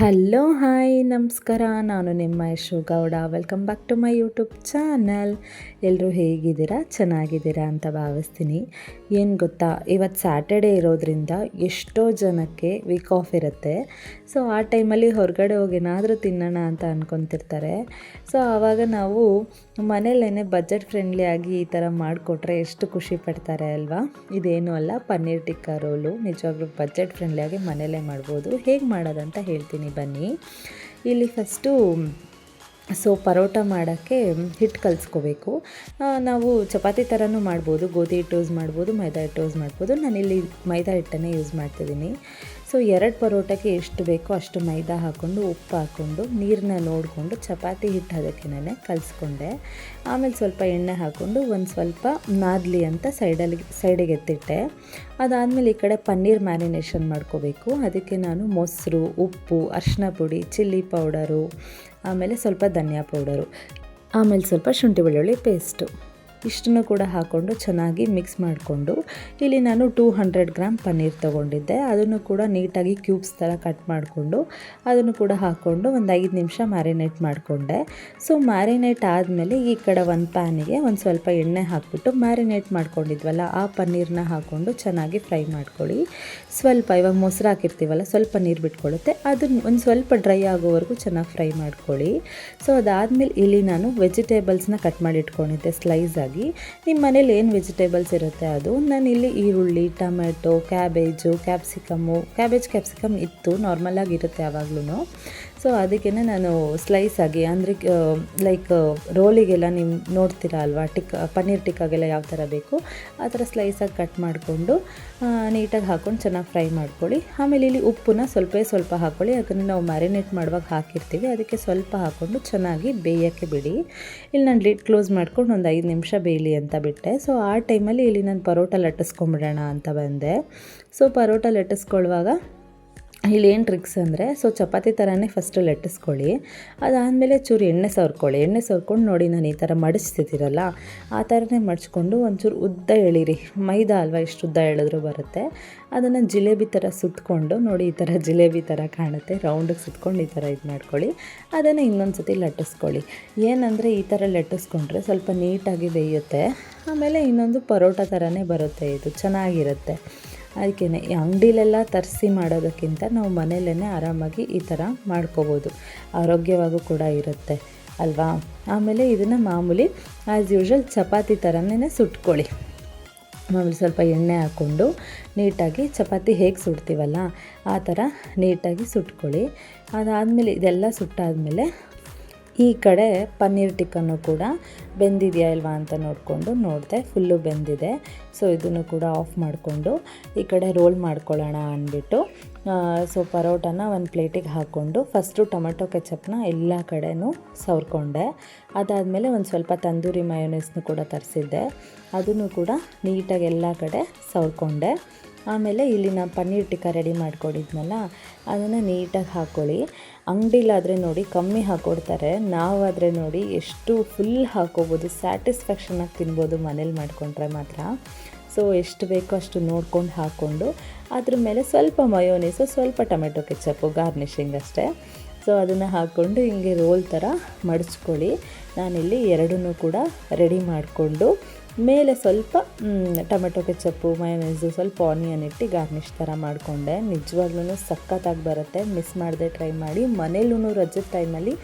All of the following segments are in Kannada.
ಹಲೋ ಹಾಯ್ ನಮಸ್ಕಾರ. ನಾನು ನಿಮ್ಮ Yashu Gowda. Welcome back to my YouTube channel ಎಲ್ಲರೂ ಹೇಗಿದ್ದೀರಾ? ಚೆನ್ನಾಗಿದ್ದೀರಾ ಅಂತ ಭಾವಿಸ್ತೀನಿ. ಏನು ಗೊತ್ತಾ? ಇವತ್ತು ಸ್ಯಾಟರ್ಡೇ ಇರೋದ್ರಿಂದ ಎಷ್ಟೋ ಜನಕ್ಕೆ ವೀಕ್ ಆಫ್ ಇರುತ್ತೆ. ಸೊ ಆ ಟೈಮಲ್ಲಿ ಹೊರಗಡೆ ಹೋಗಿ ಏನಾದರೂ ತಿನ್ನೋಣ ಅಂತ ಅಂದ್ಕೊತಿರ್ತಾರೆ ಸೊ ಆವಾಗ ನಾವು ಮನೇಲೇ ಬಜೆಟ್ ಫ್ರೆಂಡ್ಲಿ ಆಗಿ ಈ ಥರ ಮಾಡಿಕೊಟ್ರೆ ಎಷ್ಟು ಖುಷಿ ಪಡ್ತಾರೆ ಅಲ್ವಾ? ಇದೇನು ಅಲ್ಲ, ಪನ್ನೀರ್ ಟಿಕ್ಕಾ ರೋಲು. ನಿಜವಾಗ್ಲೂ ಬಜೆಟ್ ಫ್ರೆಂಡ್ಲಿಯಾಗಿ ಮನೇಲೇ ಮಾಡ್ಬೋದು. ಹೇಗೆ ಮಾಡೋದಂತ ಹೇಳ್ತೀನಿ. ಬನ್ನಿ ಇಲ್ಲಿ ಫಸ್ಟು ಸೊ ಪರೋಟ ಮಾಡೋಕ್ಕೆ ಹಿಟ್ಟು ಕಲಿಸ್ಕೋಬೇಕು. ನಾವು ಚಪಾತಿ ಥರನೂ ಮಾಡ್ಬೋದು, ಗೋಧಿ ಹಿಟ್ಟು ಯೂಸ್ ಮಾಡ್ಬೋದು, ಮೈದಾ ಹಿಟ್ಟು ಯೂಸ್ ಮಾಡ್ಬೋದು. ನಾನಿಲ್ಲಿ ಮೈದಾ ಹಿಟ್ಟನ್ನೇ ಯೂಸ್ ಮಾಡ್ತಿದ್ದೀನಿ. ಸೊ ಎರಡು ಪರೋಟಕ್ಕೆ ಎಷ್ಟು ಬೇಕೋ ಅಷ್ಟು ಮೈದಾ ಹಾಕ್ಕೊಂಡು, ಉಪ್ಪು ಹಾಕ್ಕೊಂಡು, ನೀರನ್ನ ನೋಡಿಕೊಂಡು, ಚಪಾತಿ ಹಿಟ್ಟು ಅದಕ್ಕೇನೆ ಕಲಿಸ್ಕೊಂಡೆ. ಆಮೇಲೆ ಸ್ವಲ್ಪ ಎಣ್ಣೆ ಹಾಕ್ಕೊಂಡು ಒಂದು ಸ್ವಲ್ಪ ನಾದಲಿ ಅಂತ ಸೈಡಲ್ಲಿ, ಸೈಡಿಗೆ ಎತ್ತಿಟ್ಟೆ. ಅದಾದಮೇಲೆ ಈ ಕಡೆ ಪನ್ನೀರ್ ಮ್ಯಾರಿನೇಷನ್ ಮಾಡ್ಕೋಬೇಕು. ಅದಕ್ಕೆ ನಾನು ಮೊಸರು, ಉಪ್ಪು ಅರಿಶಿನ ಪುಡಿ, ಚಿಲ್ಲಿ ಪೌಡರು, ಆಮೇಲೆ ಸ್ವಲ್ಪ ಧನಿಯಾ ಪೌಡರು, ಆಮೇಲೆ ಸ್ವಲ್ಪ ಶುಂಠಿ ಬೆಳ್ಳುಳ್ಳಿ ಪೇಸ್ಟು. ಇಷ್ಟನ್ನು ಕೂಡ ಹಾಕ್ಕೊಂಡು ಚೆನ್ನಾಗಿ ಮಿಕ್ಸ್ ಮಾಡಿಕೊಂಡು ಇಲ್ಲಿ ನಾನು ಟೂ ಹಂಡ್ರೆಡ್ ಗ್ರಾಮ್ ಪನ್ನೀರ್ ತೊಗೊಂಡಿದ್ದೆ. ಅದನ್ನು ಕೂಡ ನೀಟಾಗಿ ಕ್ಯೂಬ್ಸ್ ಥರ ಕಟ್ ಮಾಡಿಕೊಂಡು ಅದನ್ನು ಕೂಡ ಹಾಕ್ಕೊಂಡು ಒಂದು ಐದು ನಿಮಿಷ ಮ್ಯಾರಿನೇಟ್ ಮಾಡಿಕೊಂಡೆ. ಸೊ, ಮ್ಯಾರಿನೇಟ್ ಆದಮೇಲೆ ಈ ಕಡೆ ಒಂದು ಪ್ಯಾನಿಗೆ ಒಂದು ಸ್ವಲ್ಪ ಎಣ್ಣೆ ಹಾಕಿಬಿಟ್ಟು ಮ್ಯಾರಿನೇಟ್ ಮಾಡ್ಕೊಂಡಿದ್ವಲ್ಲ, ಆ ಪನ್ನೀರನ್ನ ಹಾಕ್ಕೊಂಡು ಚೆನ್ನಾಗಿ ಫ್ರೈ ಮಾಡ್ಕೊಳ್ಳಿ. ಸ್ವಲ್ಪ ಇವಾಗ ಮೊಸರು ಹಾಕಿರ್ತೀವಲ್ಲ, ಸ್ವಲ್ಪ ನೀರು ಬಿಟ್ಕೊಳ್ಳುತ್ತೆ. ಅದನ್ನು ಒಂದು ಸ್ವಲ್ಪ ಡ್ರೈ ಆಗೋವರೆಗೂ ಚೆನ್ನಾಗಿ ಫ್ರೈ ಮಾಡ್ಕೊಳ್ಳಿ. ಸೊ, ಅದಾದಮೇಲೆ ಇಲ್ಲಿ ನಾನು ವೆಜಿಟೇಬಲ್ಸ್ನ ಕಟ್ ಮಾಡಿ ಇಟ್ಕೊಂಡಿದ್ದೆ ಸ್ಲೈಸಾಗಿ. ಆಗಿ ನಿಮ್ಮ ಮನೇಲಿ ಏನು ವೆಜಿಟೇಬಲ್ಸ್ ಇರುತ್ತೆ ಅದು? ನಾನು ಇಲ್ಲಿ ಈರುಳ್ಳಿ tomato cabbage capsicum cabbage capsicum ಇತ್ತು. ನಾರ್ಮಲ್ ಆಗಿರುತ್ತೆ ಯಾವಾಗ್ಲೂ ಸೊ ಅದಕ್ಕೇ ನಾನು ಸ್ಲೈಸ್ ಆಗಿ, ಅಂದರೆ ಲೈಕ್ ರೋಲಿಗೆಲ್ಲ ನೀವು ನೋಡ್ತೀರಾ ಅಲ್ವಾ? ಟಿಕ್, ಪನ್ನೀರ್ ಟಿಕ್ಕಾಗೆಲ್ಲ ಯಾವ ಥರ ಬೇಕು? ಆ ಥರ ಸ್ಲೈಸಾಗಿ ಕಟ್ ಮಾಡಿಕೊಂಡು ನೀಟಾಗಿ ಹಾಕ್ಕೊಂಡು ಚೆನ್ನಾಗಿ ಫ್ರೈ ಮಾಡ್ಕೊಳ್ಳಿ. ಆಮೇಲೆ ಇಲ್ಲಿ ಉಪ್ಪನ್ನ ಸ್ವಲ್ಪ ಸ್ವಲ್ಪ ಹಾಕ್ಕೊಳ್ಳಿ ಯಾಕಂದರೆ ನಾವು ಮ್ಯಾರಿನೇಟ್ ಮಾಡುವಾಗ ಹಾಕಿರ್ತೀವಿ. ಅದಕ್ಕೆ ಸ್ವಲ್ಪ ಹಾಕ್ಕೊಂಡು ಚೆನ್ನಾಗಿ ಬೇಯೋಕ್ಕೆ ಬಿಡಿ. ಇಲ್ಲಿ ನಾನು ಲಿಡ್ ಕ್ಲೋಸ್ ಮಾಡ್ಕೊಂಡು ಒಂದು ಐದು ನಿಮಿಷ ಬೇಯಲಿ ಅಂತ ಬಿಟ್ಟೆ. ಸೊ ಆ ಟೈಮಲ್ಲಿ ಇಲ್ಲಿ ನಾನು ಪರೋಟ ಲಟ್ಟಿಸ್ಕೊಂಬಿಡೋಣ ಅಂತ ಬಂದೆ. ಸೊ ಪರೋಟ ಲಟ್ಟಿಸ್ಕೊಳ್ಳುವಾಗ ಇಲ್ಲಿ ಏನು ಟ್ರಿಕ್ಸ್ ಅಂದರೆ ಸೊ ಚಪಾತಿ ಥರನೇ ಫಸ್ಟು ಲಟ್ಟಿಸ್ಕೊಳ್ಳಿ ಅದಾದಮೇಲೆ ಚೂರು ಎಣ್ಣೆ ಸವರ್ಕೊಳ್ಳಿ. ಎಣ್ಣೆ ಸವರ್ಕೊಂಡು ನೋಡಿ ನಾನು ಈ ಥರ ಮಡಿಸ್ತಿದ್ದೀರಲ್ಲ ಆ ಥರನೇ ಮಡಿಸ್ಕೊಂಡು ಒಂಚೂರು ಉದ್ದ ಎಳೀರಿ. ಮೈದಾ ಅಲ್ವಾ ಇಷ್ಟು ಉದ್ದ ಎಳಿದ್ರೂ ಬರುತ್ತೆ. ಅದನ್ನು ಜಿಲೇಬಿ ಥರ ಸುತ್ತಕೊಂಡು ನೋಡಿ ಈ ಥರ ಜಿಲೇಬಿ ಥರ ಕಾಣುತ್ತೆ. ರೌಂಡಿಗೆ ಸುತ್ಕೊಂಡು ಈ ಥರ ಇದು ಮಾಡ್ಕೊಳ್ಳಿ. ಅದನ್ನು ಇನ್ನೊಂದು ಸತಿ ಲಟ್ಟಿಸ್ಕೊಳ್ಳಿ ಏನಂದರೆ ಈ ಥರ ಲಟ್ಟಿಸ್ಕೊಂಡ್ರೆ ಸ್ವಲ್ಪ ನೀಟಾಗಿ ಬೇಯುತ್ತೆ. ಆಮೇಲೆ ಇನ್ನೊಂದು ಪರೋಟ ಥರನೇ ಬರುತ್ತೆ ಇದು. ಚೆನ್ನಾಗಿರುತ್ತೆ. ಅದಕ್ಕೇ ಅಂಗಡಿಲೆಲ್ಲ ತರಿಸಿ ಮಾಡೋದಕ್ಕಿಂತ ನಾವು ಮನೆಯಲ್ಲೇ ಆರಾಮಾಗಿ ಈ ಥರ ಮಾಡ್ಕೋಬೋದು. ಆರೋಗ್ಯವಾಗೂ ಕೂಡ ಇರುತ್ತೆ, ಅಲ್ವಾ? ಆಮೇಲೆ ಇದನ್ನು ಮಾಮೂಲಿ ಆ್ಯಸ್ ಯೂಶ್ವಲ್ ಚಪಾತಿ ಥರನೇ ಸುಟ್ಕೊಳ್ಳಿ. ಮಾಮೂಲಿ ಸ್ವಲ್ಪ ಎಣ್ಣೆ ಹಾಕ್ಕೊಂಡು ನೀಟಾಗಿ ಚಪಾತಿ ಹೇಗೆ ಸುಡ್ತೀವಲ್ಲ, ಆ ಥರ ನೀಟಾಗಿ ಸುಟ್ಕೊಳ್ಳಿ. ಅದಾದಮೇಲೆ ಇದೆಲ್ಲ ಸುಟ್ಟಾದಮೇಲೆ ಈ ಕಡೆ ಪನ್ನೀರ್ ಟಿಕ್ಕನ್ನು ಕೂಡ ಬೆಂದಿದೆಯಾ ಇಲ್ವಾ ಅಂತ ನೋಡಿಕೊಂಡು ನೋಡಿದೆ ಫುಲ್ಲು ಬೆಂದಿದೆ. ಸೊ ಇದನ್ನು ಕೂಡ ಆಫ್ ಮಾಡಿಕೊಂಡು ಈ ಕಡೆ ರೋಲ್ ಮಾಡ್ಕೊಳ್ಳೋಣ ಅಂದ್ಬಿಟ್ಟು ಸೊ ಪರೋಟನ ಒಂದು ಪ್ಲೇಟಿಗೆ ಹಾಕ್ಕೊಂಡು ಫಸ್ಟು ಟೊಮೆಟೊ ಕೆಚಪ್ನ ಎಲ್ಲ ಕಡೆಯೂ ಸವರ್ಕೊಂಡೆ. ಅದಾದಮೇಲೆ ಒಂದು ಸ್ವಲ್ಪ ತಂದೂರಿ ಮಯೋನೈಸ್ನು ಕೂಡ ತರಿಸಿದ್ದೆ. ಅದನ್ನು ಕೂಡ ನೀಟಾಗಿ ಎಲ್ಲ ಕಡೆ ಸವರ್ಕೊಂಡೆ. ಆಮೇಲೆ ಇಲ್ಲಿ ನಾನು ಪನ್ನೀರ್ ಟಿಕ್ಕ ರೆಡಿ ಮಾಡ್ಕೊಂಡಿದ್ನಲ್ಲ, ಅದನ್ನು ನೀಟಾಗಿ ಹಾಕ್ಕೊಳ್ಳಿ. ಅಂಗಡಿಲಾದರೆ ನೋಡಿ ಕಮ್ಮಿ ಹಾಕ್ಕೊಡ್ತಾರೆ ನಾವಾದರೆ ನೋಡಿ ಎಷ್ಟು ಫುಲ್ ಹಾಕೋಬೋದು ಸ್ಯಾಟಿಸ್ಫ್ಯಾಕ್ಷನಾಗಿ ತಿನ್ಬೋದು ಮನೇಲಿ ಮಾಡಿಕೊಂಡ್ರೆ ಮಾತ್ರ. ಸೊ ಎಷ್ಟು ಬೇಕೋ ಅಷ್ಟು ನೋಡ್ಕೊಂಡು ಹಾಕ್ಕೊಂಡು, ಅದ್ರ ಮೇಲೆ ಸ್ವಲ್ಪ ಮಯೋನೀಸು ಸ್ವಲ್ಪ ಟೊಮೆಟೊ ಕೆಚಪ್ಪು ಗಾರ್ನಿಷಿಂಗ್ ಅಷ್ಟೇ. ಸೊ ಅದನ್ನು ಹಾಕ್ಕೊಂಡು ಹಿಂಗೆ ರೋಲ್ ಥರ ಮಡಚ್ಕೊಳ್ಳಿ. ನಾನಿಲ್ಲಿ ಎರಡನ್ನೂ ಕೂಡ ರೆಡಿ ಮಾಡಿಕೊಂಡು ಮೇಲೆ ಸ್ವಲ್ಪ ಟೊಮೆಟೊ ಕೆಚಪ್ಪು ಮಯೋನೈಸು ಸ್ವಲ್ಪ ಆನಿಯನ್ ಇಟ್ಟು ಗಾರ್ನಿಷ್ ಥರ ಮಾಡಿಕೊಂಡೆ. ನಿಜವಾಗ್ಲೂ ಸಖತ್ತಾಗಿ ಬರುತ್ತೆ. ಮಿಸ್ ಮಾಡದೆ ಟ್ರೈ ಮಾಡಿ. ಮನೇಲೂ ರಜದ ಟೈಮಲ್ಲಿ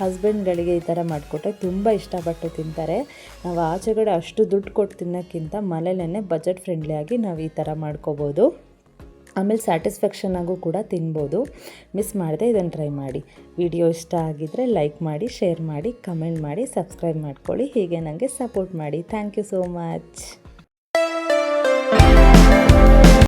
ಹಸ್ಬೆಂಡ್ಗಳಿಗೆ ಈ ಥರ ಮಾಡಿಕೊಟ್ರೆ ತುಂಬ ಇಷ್ಟಪಟ್ಟು ತಿಂತಾರೆ. ನಾವು ಆಚೆಗಡೆ ಅಷ್ಟು ದುಡ್ಡು ಕೊಟ್ಟು ತಿನ್ನೋಕ್ಕಿಂತ ಮನೇಲೇ ಬಜೆಟ್ ಫ್ರೆಂಡ್ಲಿಯಾಗಿ ನಾವು ಈ ಥರ ಮಾಡ್ಕೋಬೋದು. ಆಮೇಲೆ ಸ್ಯಾಟಿಸ್ಫ್ಯಾಕ್ಷನ್ ಆಗೂ ಕೂಡ ತಿನ್ಬೋದು. ಮಿಸ್ ಮಾಡದೆ ಇದನ್ನು ಟ್ರೈ ಮಾಡಿ. ವಿಡಿಯೋ ಇಷ್ಟ ಆಗಿದ್ದರೆ ಲೈಕ್ ಮಾಡಿ ಶೇರ್ ಮಾಡಿ ಕಮೆಂಟ್ ಮಾಡಿ ಸಬ್ಸ್ಕ್ರೈಬ್ ಮಾಡ್ಕೊಳ್ಳಿ. ಹೀಗೆ ನನಗೆ ಸಪೋರ್ಟ್ ಮಾಡಿ. Thank you so much